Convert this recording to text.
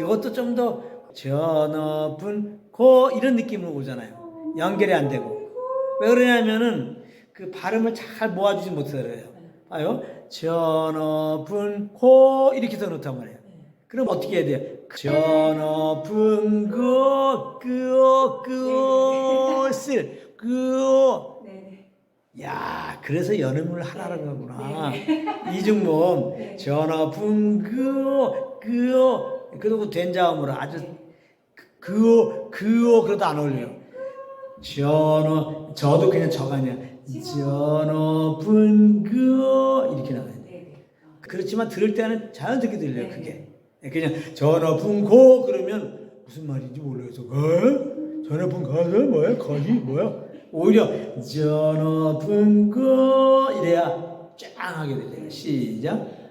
이것도 좀 더 저 높은 고 이런 느낌으로 오잖아요. 연결이 안 되고. 왜 그러냐면은 그 발음을 잘 모아주지 못해요. 저 높은 고 이렇게 더 놓단 말이에요. 그럼 어떻게 해야 돼요? 저 높은 고 그오 그오 쓸 그오 네네. 야, 그래서 연음을 하라는 거구나. 이중모음, 전화 분그어, 그어, 그리고 된자음으로 아주 그어, 그어, 그래도 안 어울려요. 전화, 저도 그냥 저가 아니야. 전화 분그어, 이렇게 나와요. 어. 그렇지만 들을 때는 자연스럽게 들려요, 그게. 그냥 전화 분고 그러면 무슨 말인지 몰라서, 어? 전화 분 가서 뭐야? 거기 뭐야? 오히려 전화 분고 이래야 짱 하게 들려요. 시작.